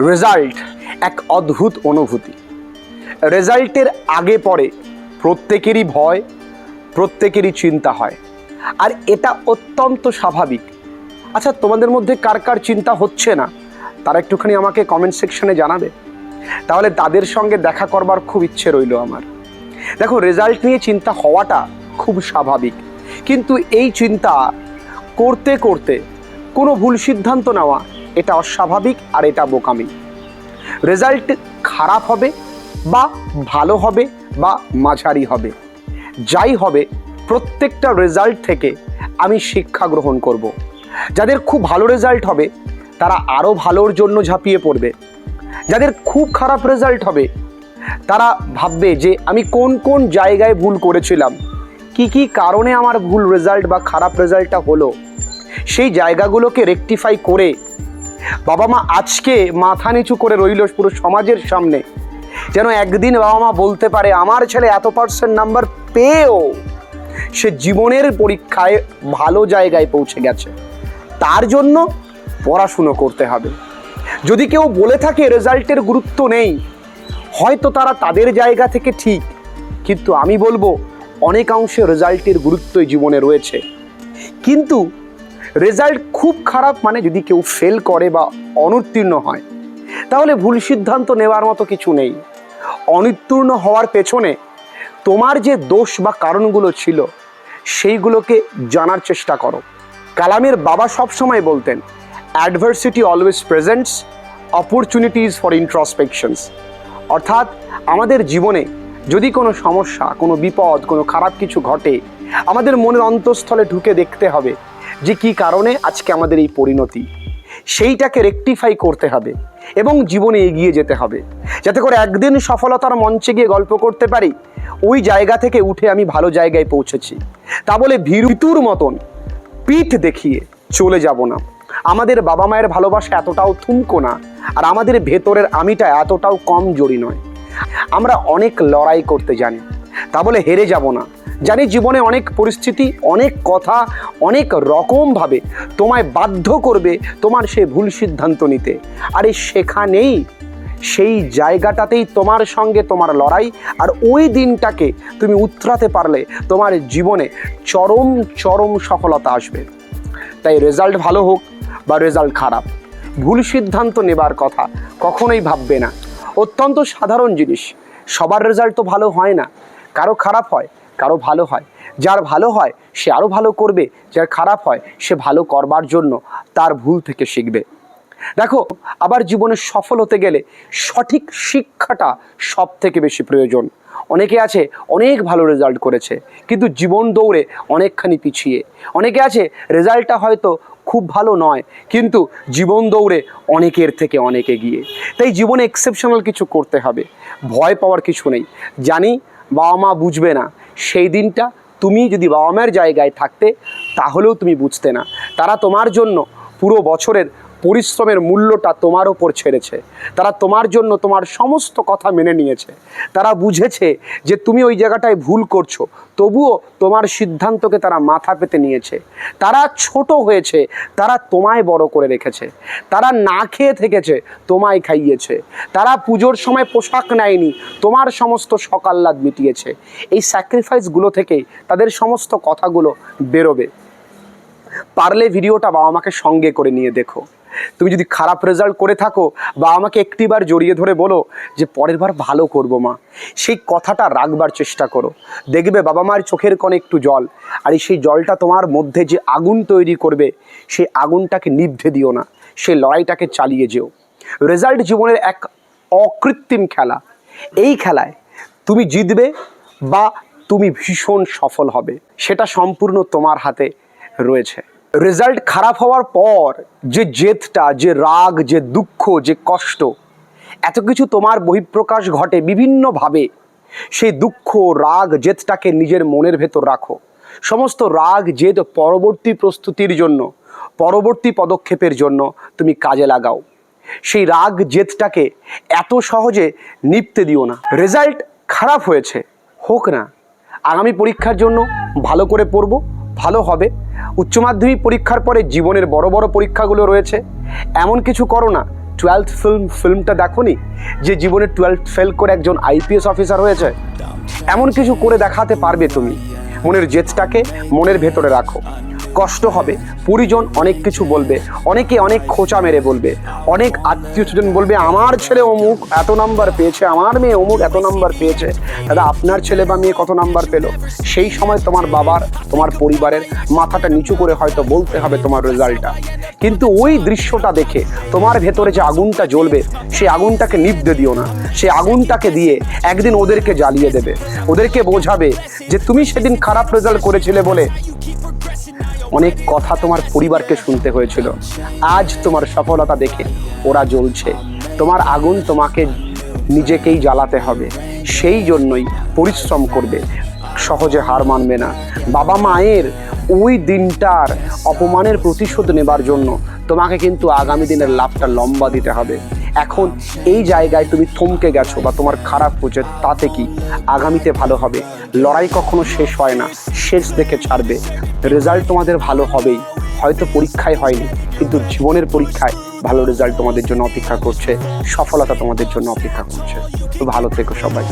Result এক অদ্ভুত অনুভূতি। রেজাল্টের আগে পরে প্রত্যেকেরই ভয়, প্রত্যেকেরই চিন্তা হয়। আর এটা অত্যন্ত স্বাভাবিক। আচ্ছা তোমাদের মধ্যে কার কার চিন্তা হচ্ছে না? তারা একটুখানি আমাকে কমেন্ট সেকশনে জানাবে। তাহলে তাদের সঙ্গে দেখা করবার খুব ইচ্ছে রইল আমার। দেখো রেজাল্ট নিয়ে চিন্তা হওয়াটা খুব স্বাভাবিক। কিন্তু এই চিন্তা করতে করতে কোনো ভুল সিদ্ধান্ত নেওয়া এটা অস্বাভাবিক আর এটা বোকামি। রেজাল্ট খারাপ হবে বা ভালো হবে বা মাঝারি হবে। যাই হবে, প্রত্যেকটা রেজাল্ট থেকে আমি শিক্ষা গ্রহণ করব। যাদের খুব ভালো রেজাল্ট হবে, তারা আরও ভালোর জন্য ঝাঁপিয়ে পড়বে। যাদের খুব খারাপ রেজাল্ট হবে, তারা ভাববে যে আমি কোন কোন জায়গায় ভুল করেছিলাম, কি কি কারণে আমার ভুল রেজাল্ট বা খারাপ রেজাল্টটা হলো। সেই জায়গাগুলোকে রেকটিফাই করে বাবা মা আজকে মাথা নিচু করে রইল পুরো সমাজের সামনে। যেন একদিন বাবা মা বলতে পারে, আমার ছেলে এত পার্সেন্ট নাম্বার পেয়েও সে জীবনের পরীক্ষায় ভালো জায়গায় পৌঁছে গেছে। তার জন্য পড়াশুনো করতে হবে। যদি কেউ বলে থাকে রেজাল্টের গুরুত্ব নেই, হয়তো তারা তাদের জায়গা থেকে ঠিক, কিন্তু আমি বলব, অনেকাংশে রেজাল্টের গুরুত্বই জীবনে রয়েছে। কিন্তু রেজাল্ট খুব খারাপ মানে যদি কেউ ফেল করে বা অনুত্তীর্ণ হয়, তাহলে ভুল সিদ্ধান্ত নেওয়ার মতো কিছু নেই। অনুত্তীর্ণ হওয়ার পেছনে তোমার যে দোষ বা কারণগুলো ছিল, সেইগুলোকে জানার চেষ্টা করো। কালামের বাবা সবসময় বলতেন adversity always presents opportunities for introspections অর্থাৎ আমাদের জীবনে যদি কোনো সমস্যা, কোনো বিপদ, কোনো খারাপ কিছু ঘটে, আমাদের মনের অন্তঃস্থলে ঢুকে দেখতে হবে যে কি কারণে আজকে আমাদের এই পরিণতি? সেইটাকে রেকটিফাই করতে হবে এবং জীবনে এগিয়ে যেতে হবে। যাতে করে একদিন সফলতার মঞ্চে গিয়ে গল্প করতে পারি, ওই জায়গা থেকে উঠে আমি ভালো জায়গায় পৌঁছেছি। তা বলে ভীরুতুর মতন পিঠ দেখিয়ে চলে যাব না। আমাদের বাবা মায়ের ভালোবাসা এতটাও থুমকো না, আর আমাদের ভেতরের আমিটা এতটাও কম জড়ি নয়। আমরা অনেক লড়াই করতে জানি, তা বলে হেরে যাব না। জানি জীবনে অনেক পরিস্থিতি, অনেক কথা, অনেক রকমভাবে তোমায় বাধ্য করবে তোমার সে ভুল সিদ্ধান্ত নিতে। আরে সেখানেই, সেই জায়গাটাতেই তোমার সঙ্গে তোমার লড়াই, আর ওই দিনটাকে তুমি উতরাতে পারলে তোমার জীবনে চরম চরম সফলতা আসবে। তাই রেজাল্ট ভালো হোক বা রেজাল্ট খারাপ, ভুল সিদ্ধান্ত নেবার কথা কখনোই ভাববে না। অত্যন্ত সাধারণ জিনিস, সবার রেজাল্ট তো ভালো হয় না, কারও খারাপ হয় কারও ভালো হয়। যার ভালো হয়, সে আরও ভালো করবে, যার খারাপ হয়, সে ভালো করবার জন্য তার ভুল থেকে শিখবে। দেখো, আবার জীবনে সফল হতে গেলে সঠিক শিক্ষাটা সব থেকে বেশি প্রয়োজন। অনেকে আছে, অনেক ভালো রেজাল্ট করেছে, কিন্তু জীবন দৌড়ে অনেকখানি পিছিয়ে। অনেকে আছে রেজাল্টটা হয়তো খুব ভালো নয়, কিন্তু জীবন দৌড়ে অনেকের থেকে অনেক এগিয়ে। তাই জীবনে এক্সেপশনাল কিছু করতে হবে। ভয় পাওয়ার কিছু নেই। জানি বাবা মা বুঝবে না সেই দিনটা তুমি যদি বাবা মায়ের জায়গায় থাকতে, তাহলেও তুমি বুঝতে না। তারা তোমার জন্য পুরো বছরের পরিশ্রমের মূল্যটা তোমার ওপর ছেড়েছে। তারা তোমার জন্য তোমার সমস্ত কথা মেনে নিয়েছে। তারা বুঝেছে যে তুমি ওই জায়গাটায় ভুল করছ। তবুও তোমার সিদ্ধান্তকে তারা মাথা পেতে নিয়েছে। তারা ছোট হয়েছে, তারা তোমায় বড় করে রেখেছে। তারা না খেয়ে থেকেছে, তোমায় খাইয়েছে। তারা পুজোর সময় পোশাক নেয়নি, তোমার সমস্ত সকাল্লাদ মিটিয়েছে। এই স্যাক্রিফাইসগুলো থেকেই তাদের সমস্ত কথাগুলো বেরোবে। পারলে ভিডিওটা বাবা মাকে সঙ্গে করে নিয়ে দেখো। তুমি যদি খারাপ রেজাল্ট করে থাকো বা আমাকে একটিবার জড়িয়ে ধরে বলো যে পরের বার ভালো করব মা, সেই কথাটা রাখবার চেষ্টা করো। দেখবে বাবা মার চোখের কোণে একটু জল, আর সেই জলটা তোমার মধ্যে যে আগুন তৈরি করবে, সেই আগুনটাকে নিভে দিও না, সেই লড়াইটাকে চালিয়ে যেও। রেজাল্ট জীবনের এক অকৃত্রিম খেলা। এই খেলায় তুমি জিতবে বা তুমি ভীষণ সফল হবে, সেটা সম্পূর্ণ তোমার হাতে রয়েছে। রেজাল্ট খারাপ হওয়ার পর যে জেদটা, যে রাগ, যে দুঃখ, যে কষ্ট, এত কিছু তোমার বহিঃপ্রকাশ ঘটে বিভিন্নভাবে। সেই দুঃখ, রাগ, জেদটাকে নিজের মনের ভেতর রাখো। সমস্ত রাগ, জেদ পরবর্তী প্রস্তুতির জন্য, পরবর্তী পদক্ষেপের জন্য তুমি কাজে লাগাও। সেই রাগ, জেদটাকে এত সহজে নিপতে দিও না। রেজাল্ট খারাপ হয়েছে, হোক না। আগামী পরীক্ষার জন্য ভালো করে পড়ব, ভালো হবে। উচ্চ মাধ্যমিক পরীক্ষার পরে জীবনের বড় বড় পরীক্ষাগুলো রয়েছে। এমন কিছু করো না। টুয়েলথ ফিল্ম ফিল্মটা দেখোনি? যে জীবনে টুয়েলথ ফেল করে একজন আইপিএস অফিসার হয়েছে। এমন কিছু করে দেখাতে পারবে তুমি। মনের জেদটাকে মনের ভেতরে রাখো। কষ্ট হবে। পরিজন অনেক কিছু বলবে। অনেকে অনেক খোঁচা মেরে বলবে। অনেক আত্মীয় স্বজন বলবে, আমার ছেলে অমুক, এত নাম্বার পেয়েছে। আমার মেয়ে অমুক, এত নাম্বার পেয়েছে। দাদা, আপনার ছেলে বা মেয়ে কত নাম্বার পেল? সেই সময় তোমার বাবার, তোমার পরিবারের মাথাটা নিচু করে হয়তো বলতে হবে তোমার রেজাল্টটা। কিন্তু ওই দৃশ্যটা দেখে তোমার ভেতরে যে আগুনটা জ্বলবে সেই আগুনটাকে নিভতে দিও না। সেই আগুনটাকে দিয়ে একদিন ওদেরকে জ্বালিয়ে দেবে। ওদেরকে বোঝাবে যে, তুমি সেদিন খারাপ রেজাল্ট করেছিলে বলে অনেক কথা তোমার পরিবারকে শুনতে হয়েছিল। আজ তোমার সফলতা দেখে ওরা জ্বলছে। তোমার আগুন তোমাকে নিজেকেই জ্বালাতে হবে। সেই জন্যই পরিশ্রম করবে। সহজে হার মানবে না। বাবা মায়ের ওই দিনটার অপমানের প্রতিশোধ নেবার জন্য তোমাকে কিন্তু আগামী দিনের লাভটা লম্বা দিতে হবে। এখন এই জায়গায় তুমি থমকে গেছো বা তোমার খারাপ হচ্ছে তাতে কি? আগামীতে ভালো হবে। লড়াই কখনো শেষ হয় না, শেষ দেখে ছাড়বে। রেজাল্ট তোমাদের ভালো হবেই। হয়তো পরীক্ষায় হয়নি, কিন্তু জীবনের পরীক্ষায় ভালো রেজাল্ট তোমাদের জন্য অপেক্ষা করছে, সফলতা তোমাদের জন্য অপেক্ষা করছে। তো ভালো থেকো সবাই।